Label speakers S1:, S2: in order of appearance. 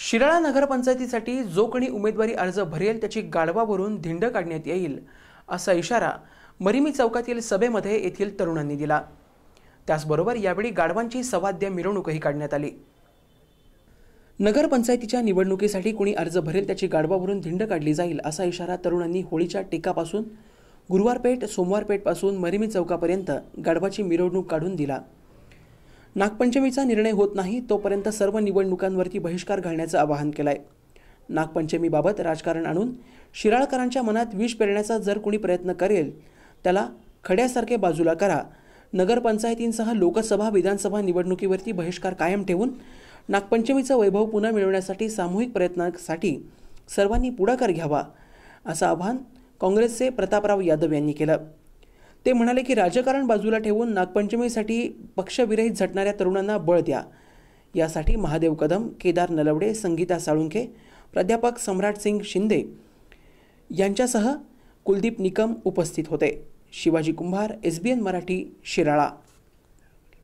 S1: शिराळा नगरपंचायतीसाठी जो कोणी उमेदवारी अर्ज भरेल त्याची गाढवावरून धिंड काढण्यात येईल असा इशारा मरिमी चौकातील सभेमध्ये येथील तरुणांनी दिला. त्याचबरोबर यावेळी गाढवांची सवाद्य मिरवणूकही काढण्यात आली. नगरपंचायतीच्या निवडणुकीसाठी कुणी अर्ज भरेल त्याची गाढवावरून धिंड काढली जाईल असा इशारा तरुणांनी होळीच्या टेकापासून गुरुवारपेठ सोमवारपेठपासून मरिमी चौकापर्यंत गाढवाची मिरवणूक काढून दिला. नागपंचमीचा निर्णय होत नाही तोपर्यंत सर्व निवडणुकांवरती बहिष्कार घालण्याचं आवाहन केलंय. नागपंचमीबाबत राजकारण आणून शिराळकरांच्या मनात विष पेरण्याचा जर कोणी प्रयत्न करेल त्याला खड्यासारखे बाजूला करा. नगरपंचायतींसह लोकसभा विधानसभा निवडणुकीवरती बहिष्कार कायम ठेवून नागपंचमीचं वैभव पुन्हा मिळवण्यासाठी सामूहिक प्रयत्नासाठी सर्वांनी पुढाकार घ्यावा असं आवाहन काँग्रेसचे प्रतापराव यादव यांनी केलं. ते म्हणाले की राजकारण बाजूला ठेवून नागपंचमीसाठी पक्षविरहित झटणाऱ्या तरुणांना बळ द्या. यासाठी महादेव कदम केदार नलवडे संगीता साळुंखे प्राध्यापक सम्राट सिंग शिंदे यांच्यासह कुलदीप निकम उपस्थित होते. Shivaji Kumbhar S B N Marathi Shirala.